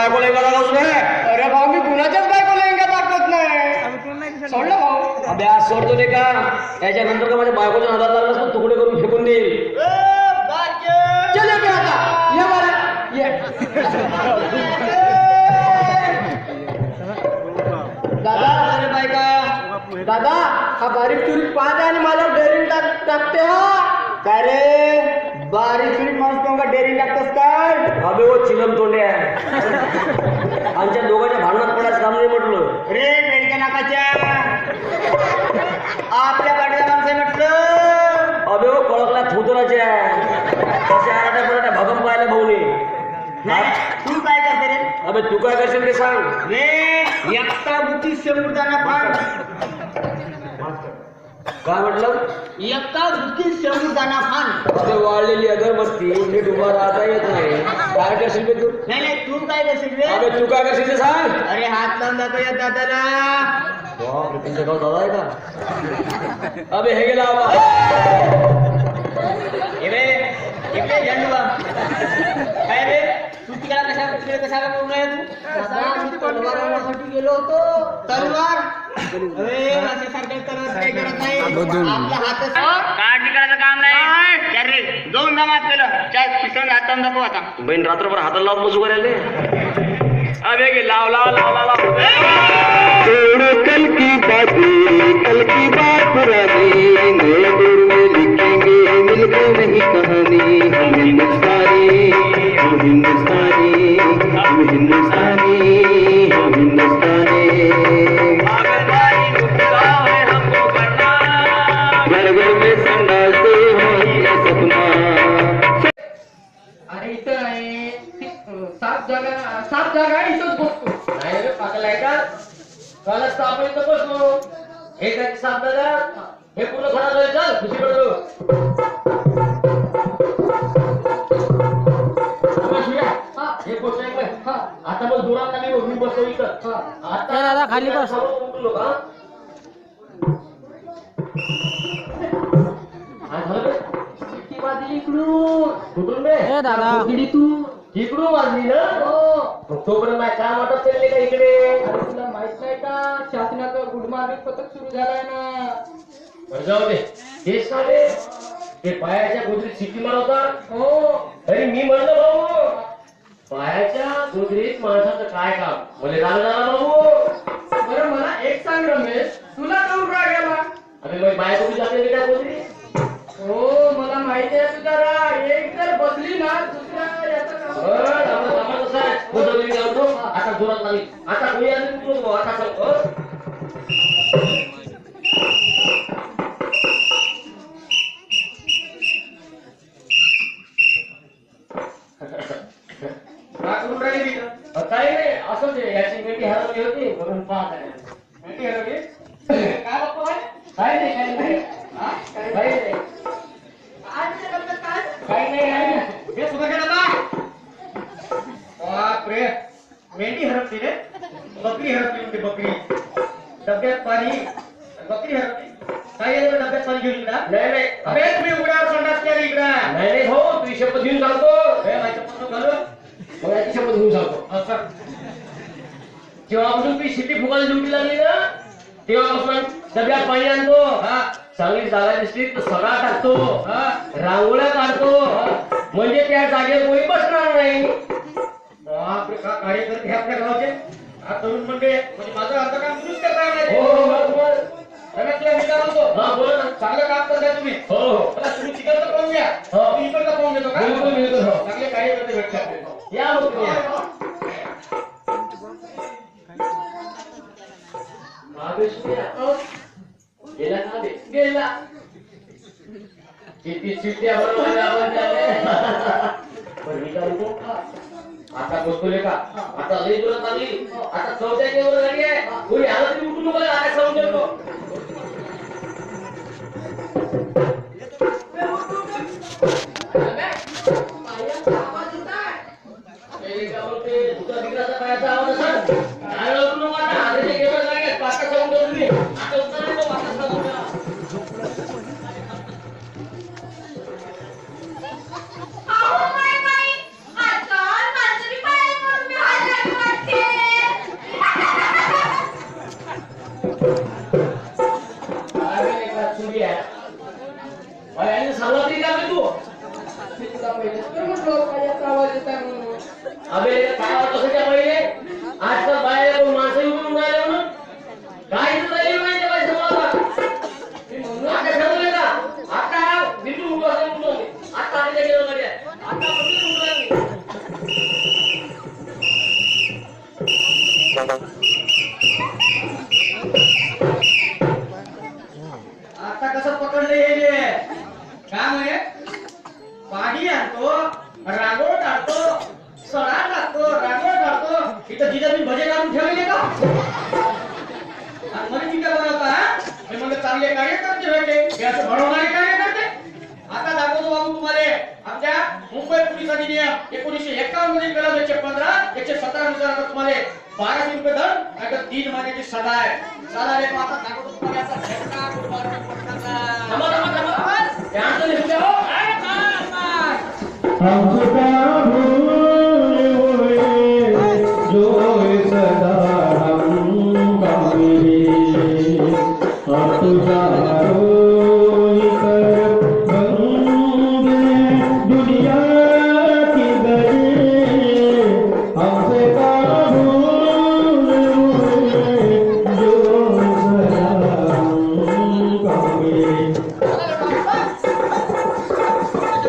बायको लेंगा दाखवतो रे अरे भाऊ मी कुणाच्याच बायको लेंगा दाखवत नाही. सोडलं भाऊ. अबे आज सोडतो नाही का? त्याच्यानंतर का माझ्या बायकोच्या नादात लागलास तर तुकडे करून फेकून देईल. चल बे आता. ये बरं ये. दादा अरे बायका. दादा हा बारीक चुरीत पाहत आणि मला डेअरिंग टाक टाकते हा. काय रे? बारीक चुरीत माणूस डेअरिंग टाकतस काय अबे ओ चिलम तोंडे आहे आमच्या दोघांच्या भांडणात पडायचं काम नाही म्हटलं? रे मेडक्या नाकाच्या! आपल्या पाठीला माणसं म्हटलं. अबे ओ कळकला थोतराचे आहे तसे आराट्या पराट्या भगम पाहिलं भाऊने। तू काय करते रे? अबे तू काय करशील ते सांग. रे एकटा बुद्धी शंभरदाना फान काय म्हटलं? एकटा बुद्धी शंभरदाना फान अबे वाळलेली अगरबत्ती नीट उभा राहता येत नाही. काय करशील बे तू? नाही नाही तू काय करशील रे अबे तू काय करशील ते सांग. अरे हात लावून जातो या दादाला. बापरे, तुमच्या गाव दादा आहे का? अबे हे गेला आबा. इकडे इकडे झंडूबा काय रे? तू तिकडे कशा तिकडे कशाला बोलून आहे तू? तलवारासाठी गेलो होतो. तलवार. अरे अशासारख्या तलवार काही करत नाही? आपल्या हातात काढ करायचं काम नाही. चार दोन जमात केलं चार पिस्तूल हातात दाखव आता. बहीण रात्रभर हाताला लावून मजू करायला अबे गे लाव लाव लाव लाव लाव. छोड़ो कल की बातें कल की बात पुरानी नए दौर में लिखेंगे मिलकर वही कहानी। आहे इथंच बसतो नाही रे पागल आहे का कालच तर आपण इथं बसलो हे? काय साथ दादा. हे पूर्ण खराब झालं चल खुशी पडतो हे गोष्ट आहे काय? आता मग दुरात मी इथं आता दादा. खाली बस उठलो का हा, इकडून. कुठून तू इकडून वाजली ना? मग तोपर्यंत माझ्या काय वाटत चालले का इकडे? अरे तुला माहीत नाही का शासनाचं गुड मॉर्निंग पथक सुरू झालंय ना? बरं जाऊ दे. तेच ना रे ते पायाच्या गोदरीत शिट्टी मारवतात हो. अरे मी म्हणलं भाऊ पायाच्या गोदरीत माणसाचं काय काम? मला झालं झालं भाऊ. बरं मला एक सांग रमेश तुला काऊन राग आला? अरे मग बाया तुम्ही जाते त्या गोदरी? हो मला माहिती आहे तुझा राग. एक जर बसली ना दुसऱ्या याचं काम आता जोरात लागली आता कोणी आली तू भाऊ, आता सांग हं? राग करून राहिली तिथं. अ, काही नाही असंच आहे याची मेंढी हरवली होती म्हणून पाहत आहे माहिती आहे रमेश? काय बाप्पा आहे? काही नाही काही नाही हा? काय- काही नाही काय ते रमेश, काय? काही नाही काही नाही हे सुद्धा केलं का? बापरे मेंढी हरपली रे बकरी हरपली म्हणते बकरी पाणी बकरी काय डब्यात पाणी घेऊन इकडं? नाही नाही अबे तुम्ही उघड्यावर संडास केली इकडं नाही नाही भाऊ तू शपथ घेऊन सांगतो हे माझ्या पत्र घालून मग याची शपथ घेऊन सांगतो असं जेव्हापासून ती शिटी फुगायला ड्युटी लागली ना तेव्हापासून डब्यात पाणी आणतो हा चांगली जागा दिसली तर सगळा टाकतो हा रांगोळ्या काढतो म्हणजे त्या जागेवर कोणी बसणार नाही बापरे का कार्यकर्ते आपल्या गावचे हा तरुण म्हणजे म्हणजे माझं अर्ध काम तुम्हीच करताय हो म्हणायचे. हो बस, बस. रमेश तुला मी काय म्हणतो हा बोला ना चांगलं काम करताय तुम्ही हो हो मला तुम्ही तिकडचं पाहून घ्या हो. मी इकडचं पाहून घेतो का बिलकुल, बिलकुल, हो. चांगले कार्यकर्ते भेटतात या मग तुम्ही या. महाबळेश्वर गेला का बे? गेला किती शिट्या बरोबर पण मी काय म्हणतो आता बसतोय का आता लई तुला लागली आता चौथ्या केवर गाडी आहे कोणी आला तरी उठून बघा आता सांगून देतो ते काय आवाज असा. अबे लेका, त्या पहिले? आजकाल बाहेर कोण माणसं उभून राहिले म्हणून काय इथं राहिली माहिती पाहिजे आता ठरवलंय का आता बिलकुल आता आम्ही गेलो गाडी आता आता कसं तर इथं मी भजे काढून ठेवले का? आणि मला चिंता बनवता हा? हे म्हणजे चांगले कार्यकर्ते भेटले हे असं घडवणारे कार्यकर्ते. आता दाखवतो बाबू तुम्हाला आमच्या मुंबई पोलीस अधिनियम एकोणीसशे एकावन्नमध्ये कलम एकशे पंधरा एकशे सतरा नुसार आता तुम्हाला बाराशे रुपये दंड नाही तर तीन महिन्याची सजा आहे. चला रे आता दाखवतो तुम्हाला असा झटका गुरुवार थांबा थांबा थांबा. हे